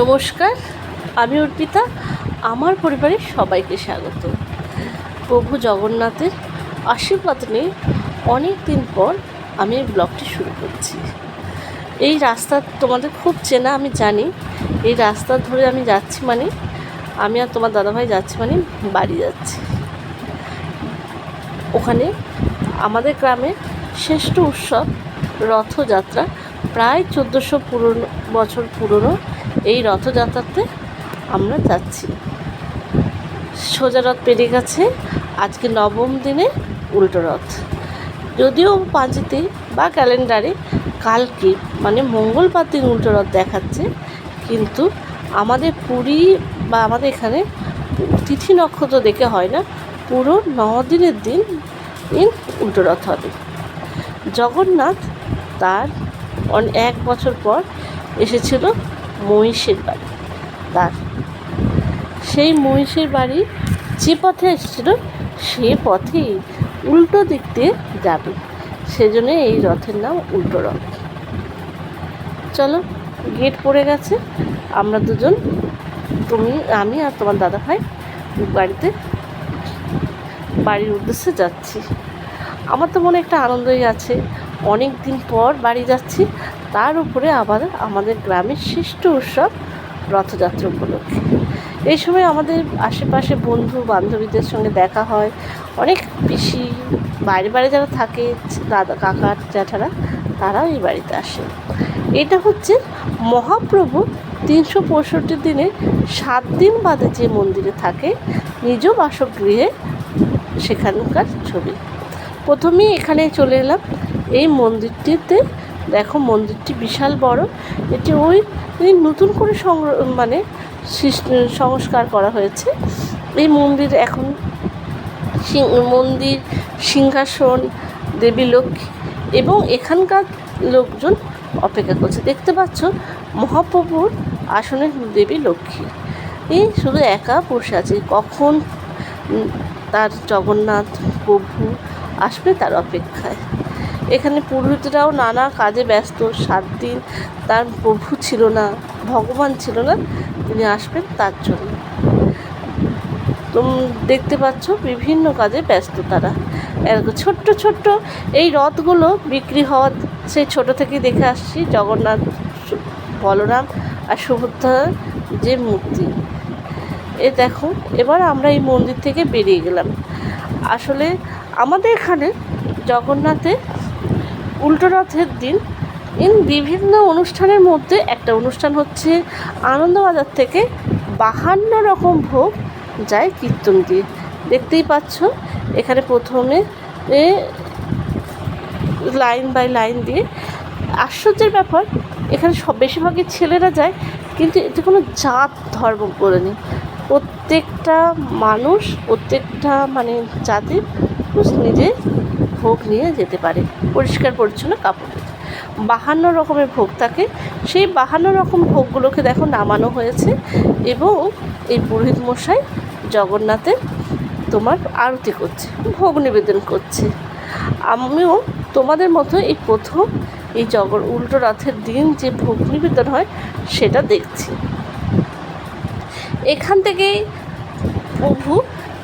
নমস্কার, আমি অর্পিতা। আমার পরিবারের সবাইকে স্বাগত। প্রভু জগন্নাথের আশীর্বাদ নিয়ে অনেক দিন পর আমি এই ব্লগটি শুরু করছি। এই রাস্তা তোমাদের খুব চেনা, আমি জানি। এই রাস্তা ধরে আমি যাচ্ছি মানে আমি আর তোমার দাদাভাই যাচ্ছি মানে বাড়ি যাচ্ছি। ওখানে আমাদের গ্রামে শ্রেষ্ঠ উৎসব রথযাত্রা, প্রায় চোদ্দোশো পুরনো বছর পুরনো এই রথযাত্রাতে আমরা যাচ্ছি। সোজা রথ পেরিয়ে গেছে। আজকে নবম দিনে উল্টো রথ। যদিও পাঁচিতে বা ক্যালেন্ডারে কালকে মানে মঙ্গলবার দিন উল্টো রথ দেখাচ্ছে, কিন্তু আমাদের পুরী বা আমাদের এখানে তিথি নক্ষত্র দেখে হয় না, পুরো ন দিনের দিন দিন উল্টো রথ হবে। জগন্নাথ তার এক বছর পর এসেছিল মহিষের বাড়ি। তার সেই মহিষের বাড়ি যে পথে এসেছিল, সে পথেই উল্টো দিক দিয়ে যাবে। সেজন্য এই রথের নাম উল্টো রথ। চলো গেট পড়ে গেছে। আমরা দুজন, তুমি, আমি আর তোমার দাদা ভাই বাড়িতে, বাড়ির উদ্দেশ্যে যাচ্ছি। আমার তো মনে একটা আনন্দই আছে। অনেক দিন পর বাড়ি যাচ্ছি। তার উপরে আবার আমাদের গ্রামের শ্রেষ্ঠ উৎসব রথযাত্রা উপলক্ষে। এই সময় আমাদের আশেপাশে বন্ধু বান্ধবীদের সঙ্গে দেখা হয়। অনেক পিসি, বাইরে বাইরে যারা থাকে, দাদা, কাকা, জ্যাঠারা, তারাও এই বাড়িতে আসে। এটা হচ্ছে মহাপ্রভু তিনশো পঁয়ষট্টি দিনে সাত দিন বাদে যে মন্দিরে থাকে, নিজ বাসগৃহে সেখানকার ছবি। প্রথমেই এখানে চলে এলাম এই মন্দিরটিতে দেখো মন্দিরটি বিশাল বড়। এটি ওই নতুন করে সংগ্র মানে সংস্কার করা হয়েছে। এই মন্দির এখন মন্দির, সিংহাসন, দেবী লক্ষ্মী এবং এখানকার লোকজন অপেক্ষা করছে। দেখতে পাচ্ছ মহাপ্রভুর আসনে দেবী লক্ষ্মী। এই শুধু একা বসে আছে। কখন তার জগন্নাথ প্রভু আসবে তার অপেক্ষায়। এখানে পুরোহিতরাও নানা কাজে ব্যস্ত, সাত দিন তার প্রভু ছিল না, ভগবান ছিল না, তিনি আসবেন তার জন্য। তুম, দেখতে পাচ্ছ বিভিন্ন কাজে ব্যস্ত তারা। ছোট্ট ছোট্ট এই রথগুলো বিক্রি হওয়ার সেই ছোট থেকেই দেখে আসছি জগন্নাথ, বলরাম আর সুভদ্রার যে মূর্তি। এ দেখো, এবার আমরা এই মন্দির থেকে বেরিয়ে গেলাম। আসলে আমাদের এখানে জগন্নাথের উল্টো রথের দিন ইন বিভিন্ন অনুষ্ঠানের মধ্যে একটা অনুষ্ঠান হচ্ছে আনন্দবাজার থেকে বাহান্ন রকম ভোগ যায় কীর্তন দিয়ে। দেখতেই পাচ্ছ এখানে প্রথমে এ, লাইন বাই লাইন দিয়ে। আশ্চর্যের ব্যাপার এখানে সব বেশিরভাগই ছেলেরা যায় কিন্তু এতে কোনো জাত ধর্ম বলে নেই। প্রত্যেকটা মানুষ প্রত্যেকটা মানে জাতির নিজে ভোগ নিয়ে যেতে পারে, পরিষ্কার পরিচ্ছন্ন কাপড় বাহান্ন রকমের ভোগ থাকে। সেই বাহান্ন রকম ভোগগুলোকে দেখো নামানো হয়েছে এবং এই পুরোহিত মশাই জগন্নাথের তোমার আরতি করছে, ভোগ নিবেদন করছে। আমিও তোমাদের মতো এই প্রথম এই জগর উল্টো রথের দিন যে ভোগ নিবেদন হয় সেটা দেখছি। এখান থেকেই প্রভু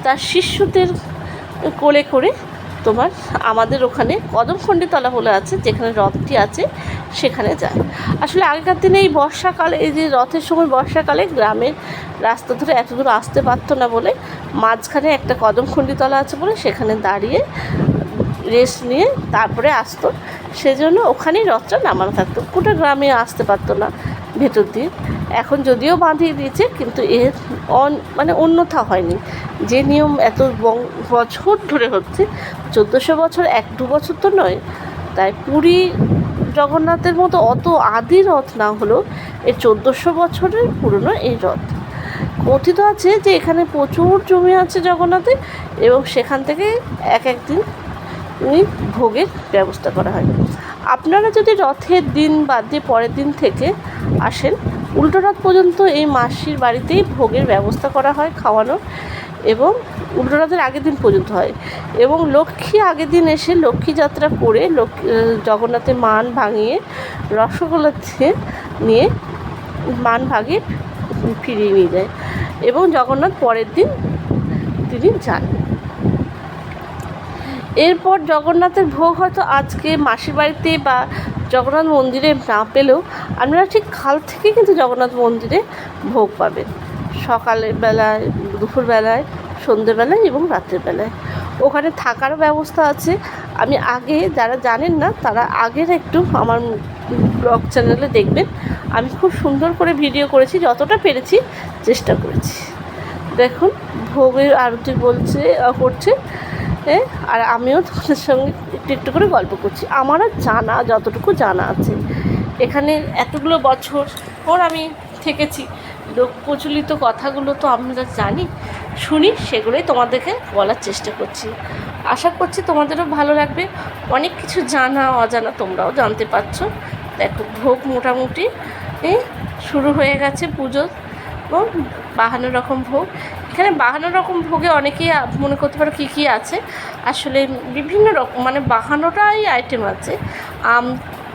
তার শিষ্যদের কোলে করে তোমার আমাদের ওখানে কদমখণ্ডিতলা বলে আছে, যেখানে রথটি আছে, সেখানে যায়। আসলে আগেকার দিনে এই বর্ষাকালে, এই যে রথের সময় বর্ষাকালে গ্রামের রাস্তা ধরে এত দূর আসতে পারতো না বলে মাঝখানে একটা কদমখণ্ডিতলা আছে বলে সেখানে দাঁড়িয়ে রেস্ট নিয়ে তারপরে আসতো। সেজন্য ওখানেই রথটা নামানো থাকতো। গোটা গ্রামে আসতে পারতো না। ভেতর দিয়ে। এখন যদিও বাঁধিয়ে দিয়েছে, কিন্তু এর অন মানে অন্যথা হয়নি। যে নিয়ম এত বছর ধরে হচ্ছে, চোদ্দোশো বছর, এক দু বছর তো নয়, তাই পুরী জগন্নাথের মতো অত আদি রথ না হলেও এই চোদ্দোশো বছরের পুরনো এই রথ। কথিত আছে যে এখানে প্রচুর জমি আছে জগন্নাথে, এবং সেখান থেকে এক এক দিন উনি ভোগের ব্যবস্থা করা হয়। আপনারা যদি রথের দিন বাদ দিয়ে পরের দিন থেকে আসেন, উল্টো রথ পর্যন্ত এই মাসির বাড়িতেই ভোগের ব্যবস্থা করা হয় খাওয়ানোর এবং উল্টো রথের আগের দিন পর্যন্ত হয় এবং লক্ষ্মী আগের দিন এসে লক্ষ্মী যাত্রা করে লক্ষ্মী জগন্নাথের মান ভাঙিয়ে রসগোল্লা নিয়ে মান ভাগে ফিরিয়ে নিয়ে যায় এবং জগন্নাথ পরের দিন তিনি যান। এরপর জগন্নাথের ভোগ হয়তো আজকে মাসির বাড়িতে বা জগন্নাথ মন্দিরে না পেলেও আপনারা ঠিক খাল থেকে কিন্তু জগন্নাথ মন্দিরে ভোগ পাবেন সকালের বেলায় দুপুরবেলায় সন্ধেবেলায় এবং রাতের বেলায়। ওখানে থাকারও ব্যবস্থা আছে। আমি আগে যারা জানেন না, তারা আগের একটু আমার ব্লগ চ্যানেলে দেখবেন। আমি খুব সুন্দর করে ভিডিও করেছি, যতটা পেরেছি চেষ্টা করেছি। দেখুন, ভোগের আরতি বলছে করছে। এ, আর আমিও তোমাদের সঙ্গে একটু একটু করে গল্প করছি। আমারও জানা যতটুকু জানা আছে। এখানে এতগুলো বছর পর আমি থেকেছি। লোক প্রচলিত কথাগুলো তো আমরা জানি শুনি সেগুলোই তোমাদেরকে বলার চেষ্টা করছি। আশা করছি তোমাদেরও ভালো লাগবে। অনেক কিছু জানা অজানা তোমরাও জানতে পারছ। দেখো ভোগ মোটামুটি শুরু হয়ে গেছে পুজো বাহান্ন রকম ভোগ। এখানে বাহান্ন রকম ভোগে অনেকেই মনে করতে পারো কী কী আছে। আসলে বিভিন্ন রকম মানে বাহানোটাই আইটেম আছে। আম,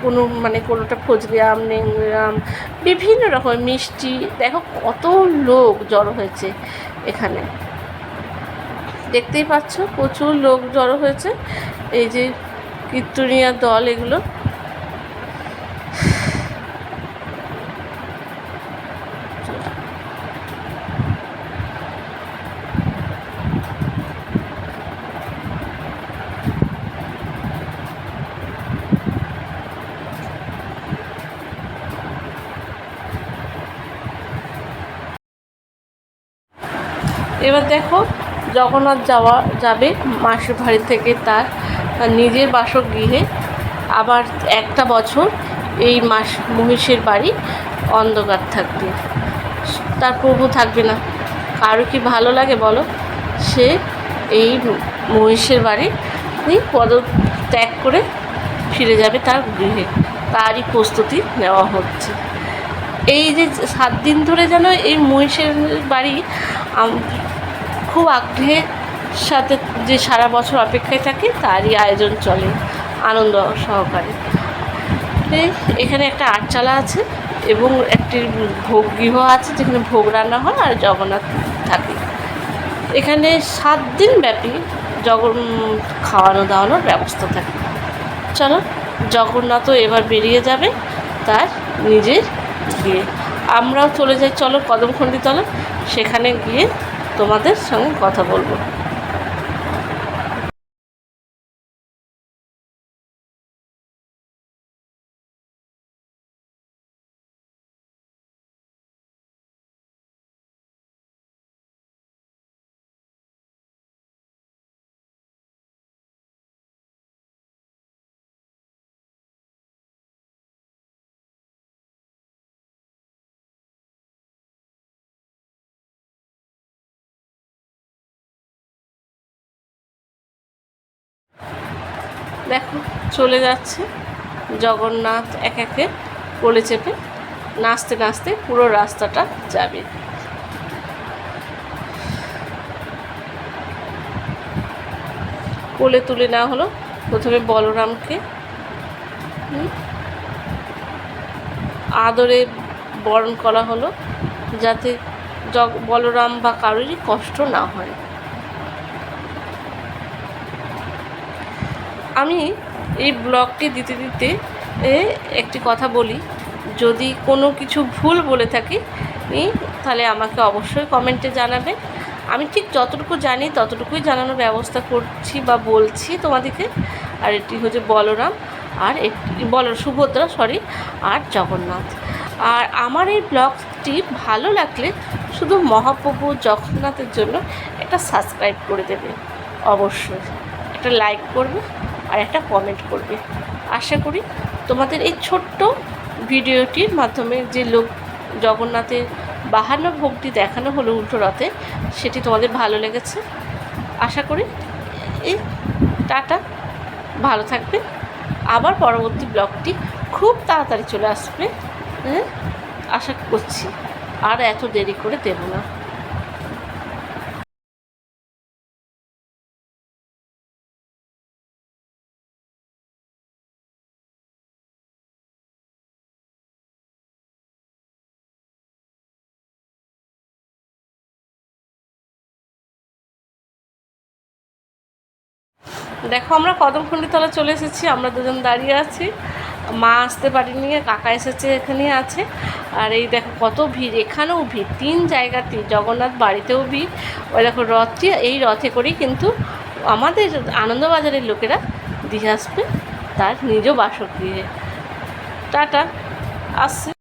কোনো মানে কোনোটা ফজলি আম, নেংড়ে আম, বিভিন্ন রকমের মিষ্টি। দেখো কত লোক জড়ো হয়েছে এখানে। দেখতেই পাচ্ছ প্রচুর লোক জড়ো হয়েছে। এই যে কীর্তনিয়া দল এগুলো। এবার দেখো জগন্নাথ যাওয়া যাবে মাসির বাড়ি থেকে তার নিজের বাসগৃহে। আবার একটা বছর এই মাস মহিষের বাড়ি অন্ধকার থাকবে। তার প্রভু থাকবে না। কারও কি ভালো লাগে বলো? সে এই মহিষের বাড়ি পদত্যাগ করে ফিরে যাবে তার গৃহে। তারই প্রস্তুতি নেওয়া হচ্ছে। এই যে সাত দিন ধরে যেন এই মহিষের বাড়ি খুব আগ্রহের সাথে যে সারা বছর অপেক্ষায় থাকে, তারই আয়োজন চলে আনন্দ সহকারে। এখানে একটা আটচালা আছে এবং একটি ভোগ গৃহ আছে যেখানে ভোগ রান্না হয় আর জগন্নাথ থাকে। এখানে সাত দিন ব্যাপী জগন খাওয়ানো দাওয়ানোর ব্যবস্থা থাকে। চলো, জগন্নাথও এবার বেরিয়ে যাবে তার নিজের গিয়ে। আমরাও চলে যাই, চলো কদমখণ্ডি তলা সেখানে গিয়ে তোমাদের সঙ্গে কথা বলব। দেখো চলে যাচ্ছে। জগন্নাথ এক একে কোলে চেপে নাচতে নাচতে পুরো রাস্তাটা যাবে। কোলে তুলে নেওয়া হলো। প্রথমে বলরামকে। আদরে বরণ করা হলো যাতে বলরাম বা কারোরই কষ্ট না হয়। আমি এই ব্লগটি দিতে দিতে একটি কথা বলি। যদি কোনো কিছু ভুল বলে থাকি তাহলে আমাকে অবশ্যই কমেন্টে জানাবে। আমি ঠিক যতটুকু জানি, ততটুকুই জানানোর ব্যবস্থা করছি বা বলছি তোমাদেরকে। আর এটি হচ্ছে বলরাম, আর একটি বল, সুভদ্রা সরি আর জগন্নাথ। আর আমার এই ব্লগটি ভালো লাগলে শুধু মহাপ্রভু জগন্নাথের জন্য একটা সাবস্ক্রাইব করে দেবে, অবশ্যই। একটা লাইক করবে। আর একটা কমেন্ট করবে। আশা করি তোমাদের এই ছোট্ট ভিডিওটির মাধ্যমে যে লোক জগন্নাথের বাহান্ন ভোগটি দেখানো হলো উল্টো রথে, সেটি তোমাদের ভালো লেগেছে। আশা করি এই টাটা, ভালো থাকবে। আবার পরবর্তী ব্লগটি খুব তাড়াতাড়ি চলে আসবে হ্যাঁ? আশা করছি। আর এত দেরি করে দেবো না। দেখো, আমরা কদমখণ্ডিতলা চলে এসেছি, আমরা দুজন দাঁড়িয়ে আছি। মা আসতে পারিনি, কাকা এসেছে এখানে আছে। আর এই দেখো, কত ভিড়, এখানেও ভিড়, তিন জায়গাতেই, জগন্নাথ বাড়িতেও ভিড়। ওই দেখো, রথটি, এই রথে করেই কিন্তু আমাদের আনন্দবাজারের লোকেরা দিয়ে আসবে তার নিজ বাসগৃহে। টাটা, আসছে।